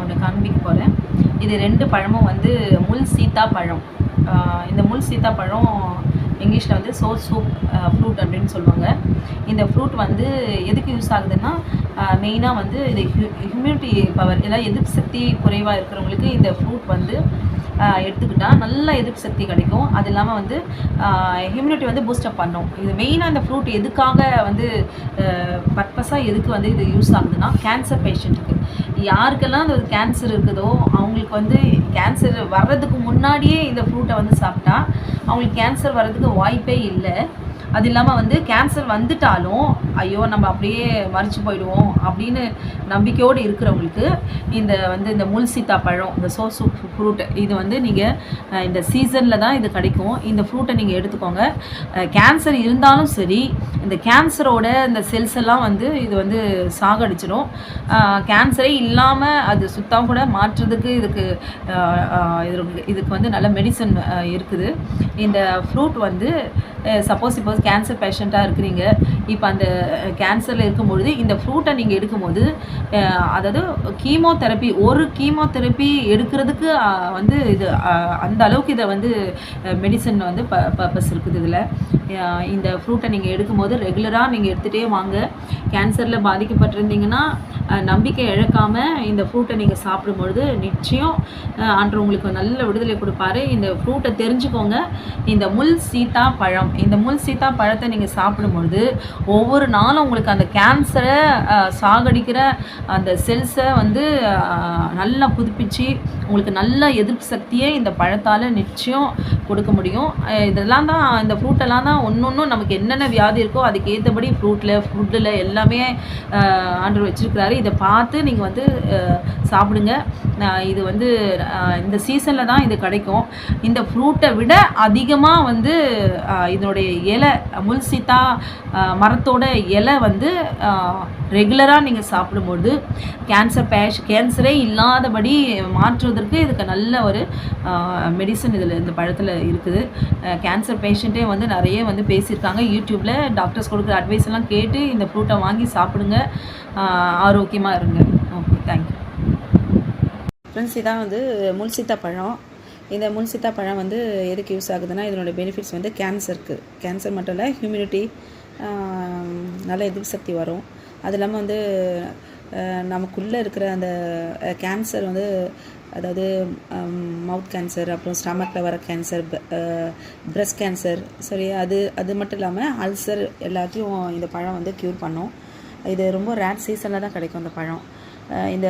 ஒன்று காண்பிக்க போகிறேன் இது ரெண்டு பழமும் வந்து முள் சீத்தா பழம். இந்த முள் சீத்தா பழம் இங்கிலீஷில் வந்து சோ சூப் ஃப்ரூட் அப்படின்னு சொல்லுவாங்க. இந்த ஃப்ரூட் வந்து எதுக்கு யூஸ் ஆகுதுன்னா மெயினாக வந்து இது ஹியூமினிட்டி பவர் எல்லாம் எதிர்ப்பு சக்தி குறைவாக இருக்கிறவங்களுக்கு இந்த ஃப்ரூட் வந்து எடுத்துக்கிட்டால் நல்ல எதிர்ப்பு சக்தி கிடைக்கும். அது இல்லாமல் வந்து ஹியூமினிட்டி வந்து பூஸ்டப் பண்ணும். இது மெயினாக இந்த ஃப்ரூட் எதுக்காக வந்து பர்பஸாக எதுக்கு வந்து இது யூஸ் ஆகுதுன்னா கேன்சர் பேஷண்ட்டுக்கு யாருக்கெல்லாம் அந்த கேன்சர் இருக்குதோ அவங்களுக்கு வந்து கேன்சர் வர்றதுக்கு முன்னாடியே இந்த ஃப்ரூட்டை வந்து சாப்பிட்டா அவங்களுக்கு கேன்சர் வர்றதுக்கு வாய்ப்பே இல்லை. அது இல்லாமல் வந்து கேன்சர் வந்துட்டாலும் ஐயோ நம்ம அப்படியே மறிச்சு போயிடுவோம் அப்படின்னு நம்பிக்கையோடு இருக்கிறவங்களுக்கு இந்த வந்து இந்த முல்சித்தா பழம் இந்த சோசு ஃப்ரூட் இது வந்து நீங்கள் இந்த சீசனில் தான் இது கிடைக்கும். இந்த ஃப்ரூட்டை நீங்கள் எடுத்துக்கோங்க. கேன்சர் இருந்தாலும் சரி இந்த கேன்சரோட இந்த செல்ஸ் எல்லாம் வந்து இது வந்து சாகடிச்சிடும். கேன்சரே இல்லாமல் அது சுத்தம் கூட மாற்றுறதுக்கு இதுக்கு இதுக்கு இதுக்கு வந்து நல்ல மெடிசன் இருக்குது. இந்த ஃப்ரூட் வந்து சப்போஸ் இப்போ கேன்சர் பேஷண்ட்டாக இருக்கிறீங்க. இப்போ அந்த கேன்சரில் இருக்கும்பொழுது இந்த ஃப்ரூட்டை நீங்கள் எடுக்கும்போது அஹ், அதாவது கீமோதெரப்பி ஒரு கீமோதெரப்பி எடுக்கிறதுக்கு வந்து இது அந்த அளவுக்கு இதை வந்து மெடிசன் வந்து ப பர்பஸ் இருக்குது இதில். இந்த ஃப்ரூட்டை நீங்கள் எடுக்கும்போது ரெகுலராக நீங்கள் எடுத்துகிட்டே வாங்க. கேன்சரில் பாதிக்கப்பட்டிருந்தீங்கன்னா நம்பிக்கை இழக்காமல் இந்த ஃப்ரூட்டை நீங்கள் சாப்பிடும்பொழுது நிச்சயம் அன்று உங்களுக்கு நல்ல விடுதலை கொடுப்பாரு. இந்த ஃப்ரூட்டை தெரிஞ்சுக்கோங்க. இந்த முள் சீத்தா பழம் இந்த முள் சீத்தா பழத்தை நீங்கள் சாப்பிடும்பொழுது ஒவ்வொரு நாளும் உங்களுக்கு அந்த கேன்சரை சாகடிக்கிற அந்த செல்ஸை வந்து நல்லா புதுப்பிச்சு உங்களுக்கு நல்ல எதிர்ப்பு சக்தியை இந்த பழத்தால் நிச்சயம் கொடுக்க முடியும். இதெல்லாம் தான் இந்த ஃப்ரூட்டெல்லாம் தான் ஒன்று ஒன்றும் நமக்கு என்னென்ன வியாதி இருக்கோ அதுக்கு ஏற்றபடி ஃப்ரூட்டில் ஃபுட்டில் எல்லாமே ஆண்டு வச்சுருக்கிறாரு. இதை பார்த்து நீங்கள் வந்து சாப்பிடுங்க. இது வந்து இந்த சீசனில் தான் இது கிடைக்கும். இந்த ஃப்ரூட்டை விட அதிகமாக வந்து இதனுடைய இலை முல்சித்தா மரத்தோட இலை வந்து ரெகுலராக நீங்கள் சாப்பிடும்போது கேன்சர் பேஷ் கேன்சரே இல்லாதபடி மாற்றுவதற்கு இதுக்கு நல்ல ஒரு மெடிசன் இதில் இந்த பழத்தில் இருக்குது. கேன்சர் பேஷண்ட்டே வந்து நிறைய வந்து பேசியிருக்காங்க. யூடியூப்பில் டாக்டர்ஸ் கொடுக்குற அட்வைஸ் எல்லாம் கேட்டு இந்த ஃப்ரூட்டை வாங்கி சாப்பிடுங்க. ஆரோக்கியமாக இருங்க. ஓகே தேங்க்யூ ஃப்ரெண்ட்ஸ் இதான் வந்து முல்சித்தா பழம். இந்த முன்சித்தா பழம் வந்து எதுக்கு யூஸ் ஆகுதுன்னா இதனோட பெனிஃபிட்ஸ் வந்து கேன்சருக்கு கேன்சர் மட்டும் இல்லை ஹியூமினிட்டி நல்ல எதிர்ப்பு சக்தி வரும். அது இல்லாமல் வந்து நமக்குள்ளே இருக்கிற அந்த கேன்சர் வந்து அதாவது மவுத் கேன்சர் அப்புறம் ஸ்டமக்கில் வர கேன்சர் பிரஸ்ட் கேன்சர் சரி அது அது மட்டும் இல்லாமல் அல்சர் எல்லாத்தையும் இந்த பழம் வந்து க்யூர் பண்ணும். இது ரொம்ப ரேட் சீசனில் தான் கிடைக்கும் இந்த பழம். இந்த